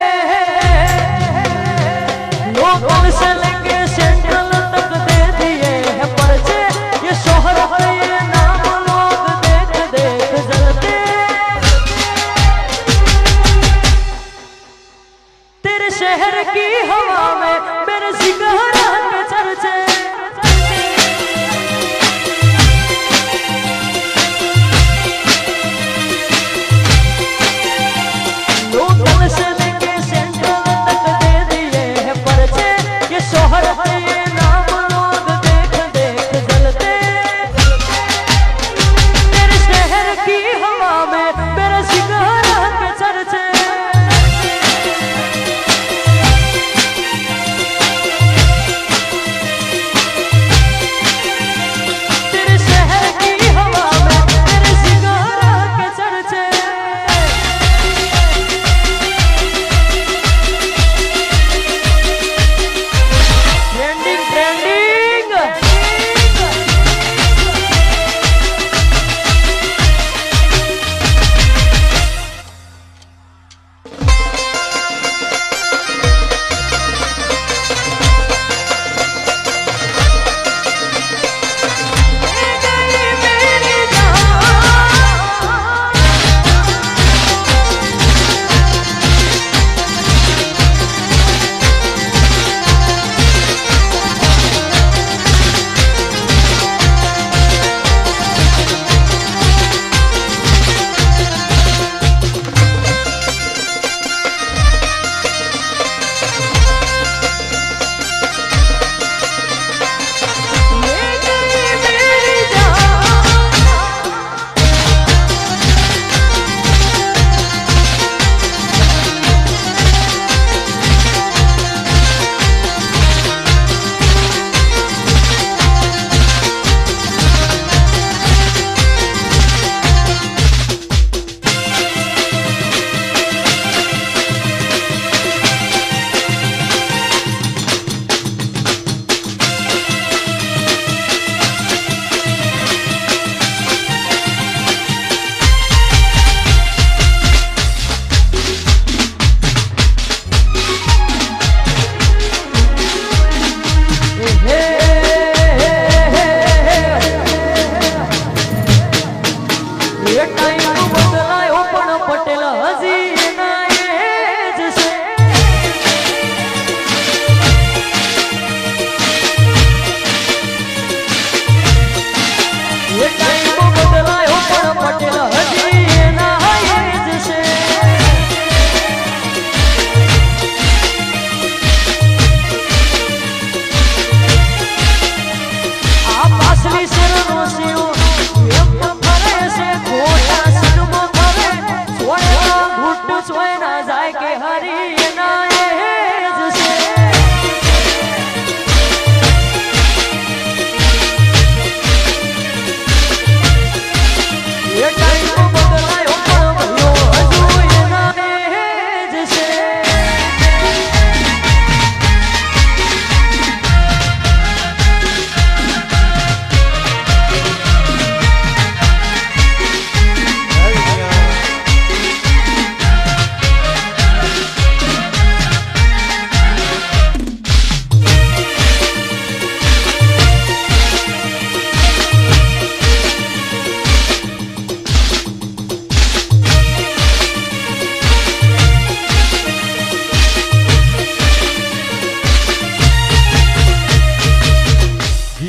Yeah!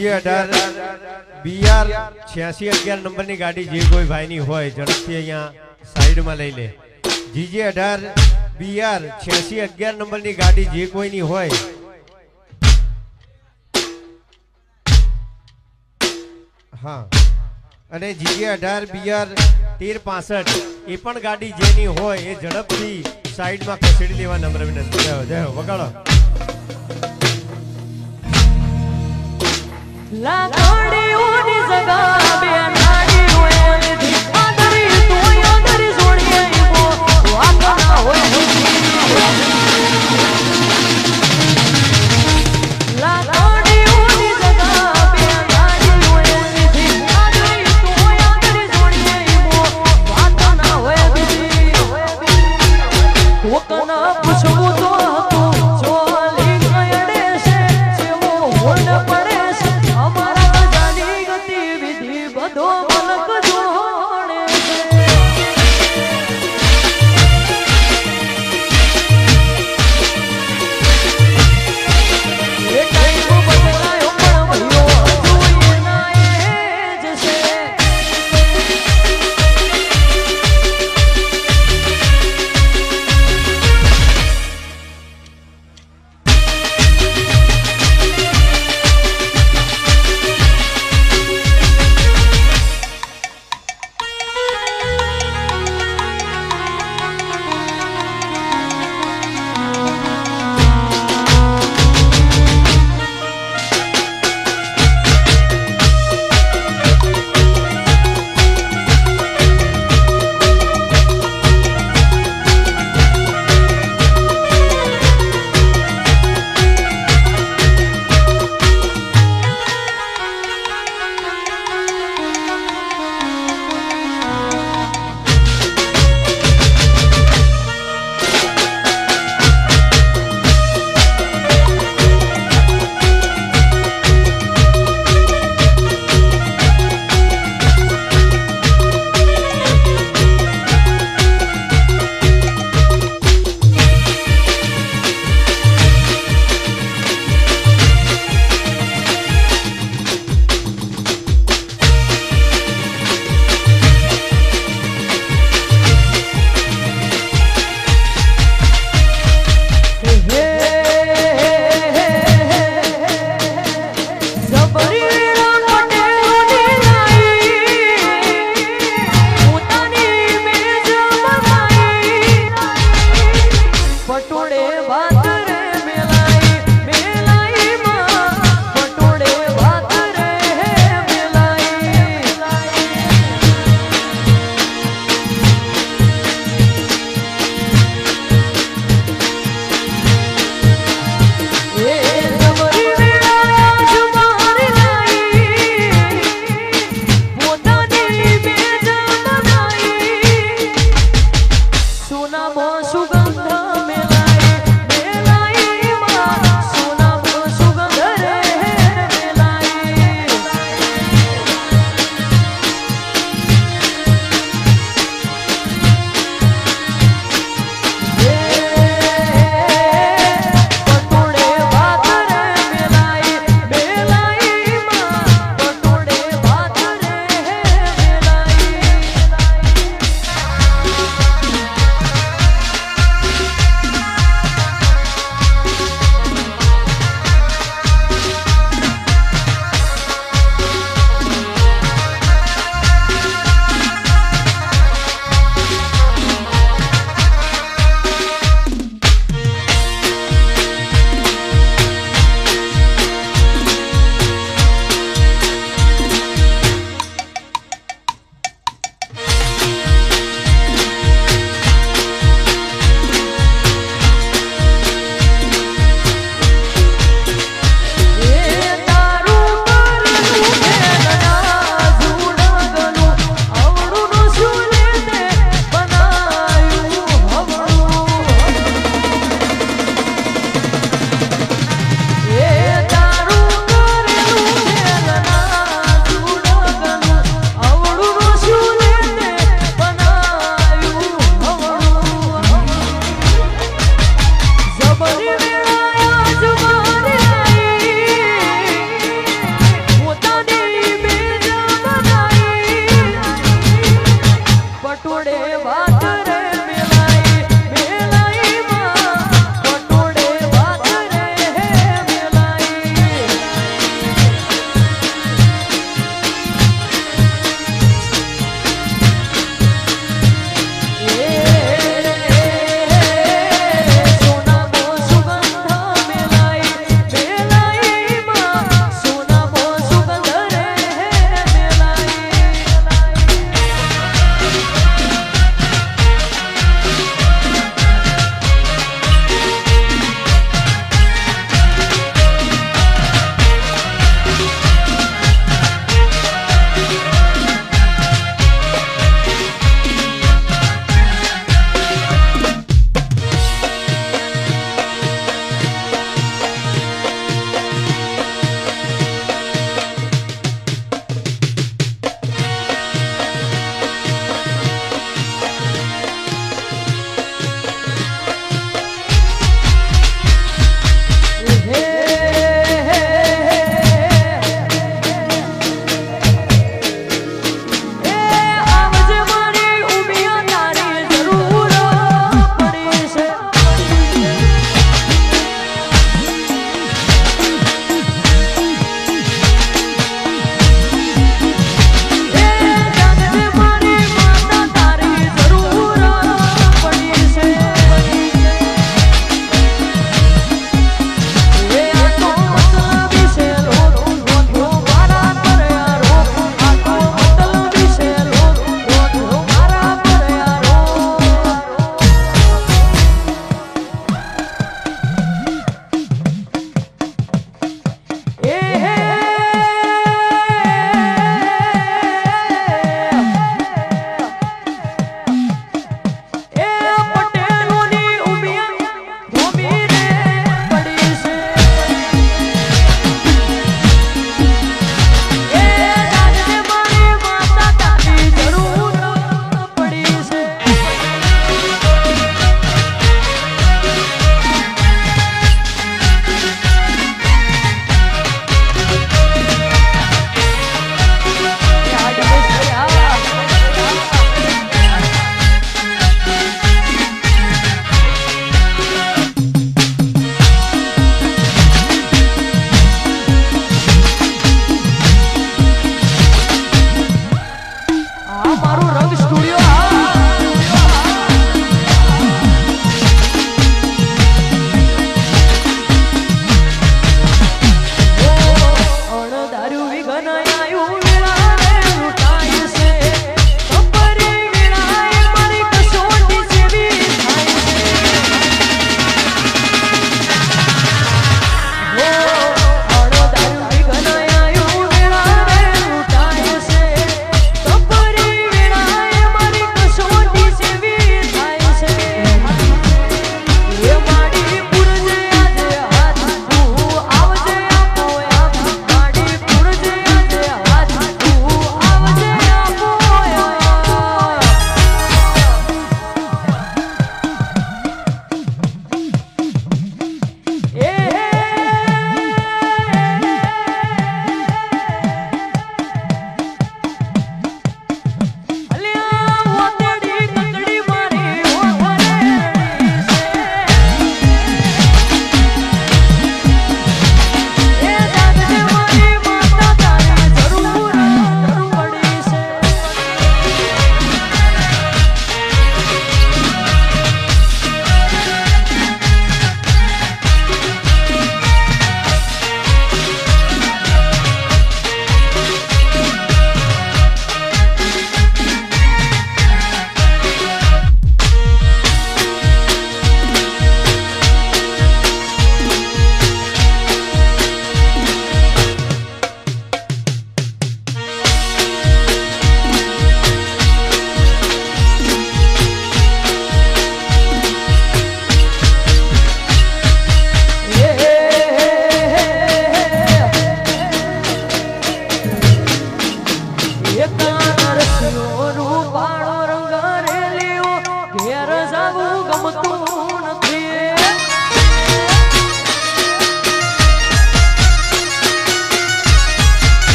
જે અઢાર, BR છ્યાસી અગિયાર નંબરની ગાડી જે કોઈ ભાઈની હોય, ઝડપથી અહીંયા સાઈડમાં લઈ લે. જીજે અઢાર, બીઆર છ્યાસી અગિયાર નંબરની ગાડી જે કોઈની હોય. હા. અને જીજે અઢાર, બીઆર તેર, પાસઠ એ પણ ગાડી જેની હોય એ ઝડપથી સાઈડમાં ખસેડી લેવા નમ્ર વિનંતી. વગાડો. لا توڑی اونی زگا بیانا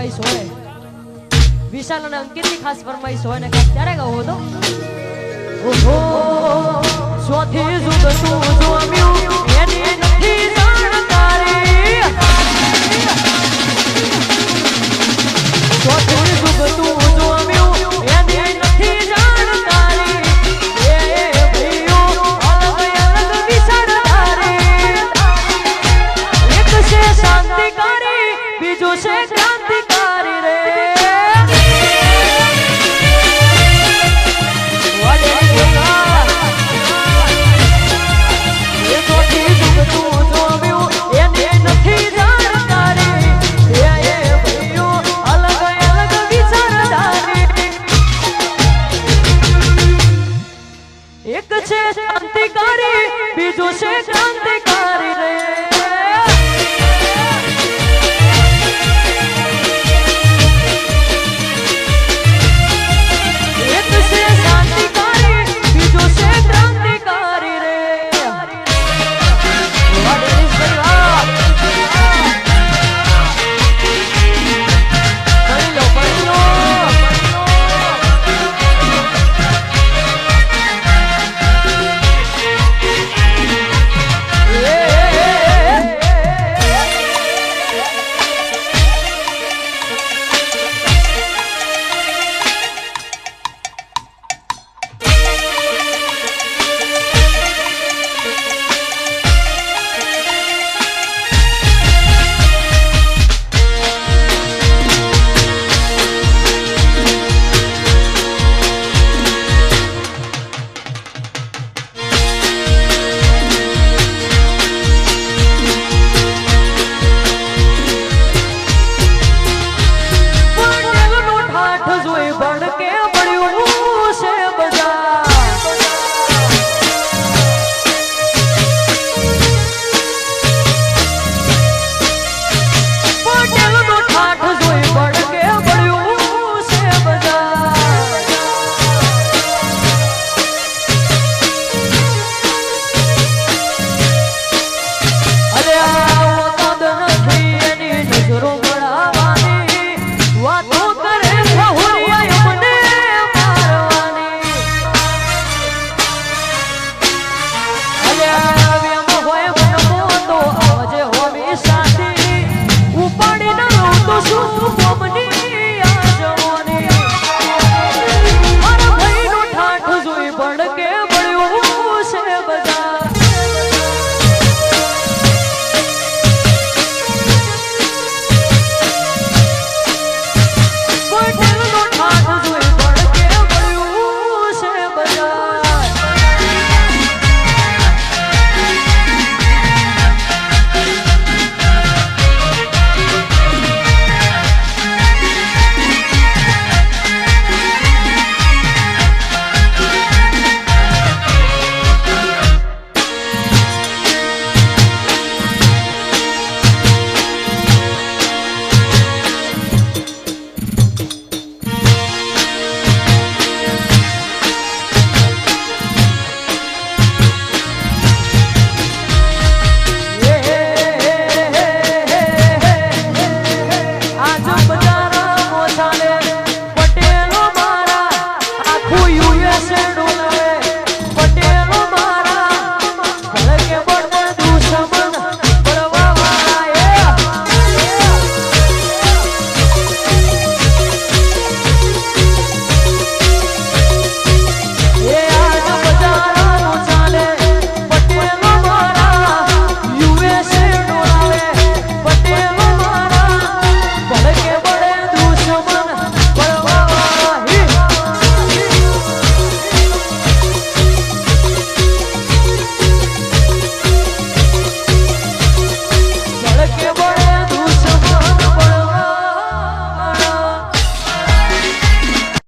ફરમાઈશ હોય. વિશાલ અને અંકિતની ખાસ ફરમાઈશ હોય ને ક્યારે ગયો હતો? ઓહો સ્વથી જુદતું જોમ્યું शांति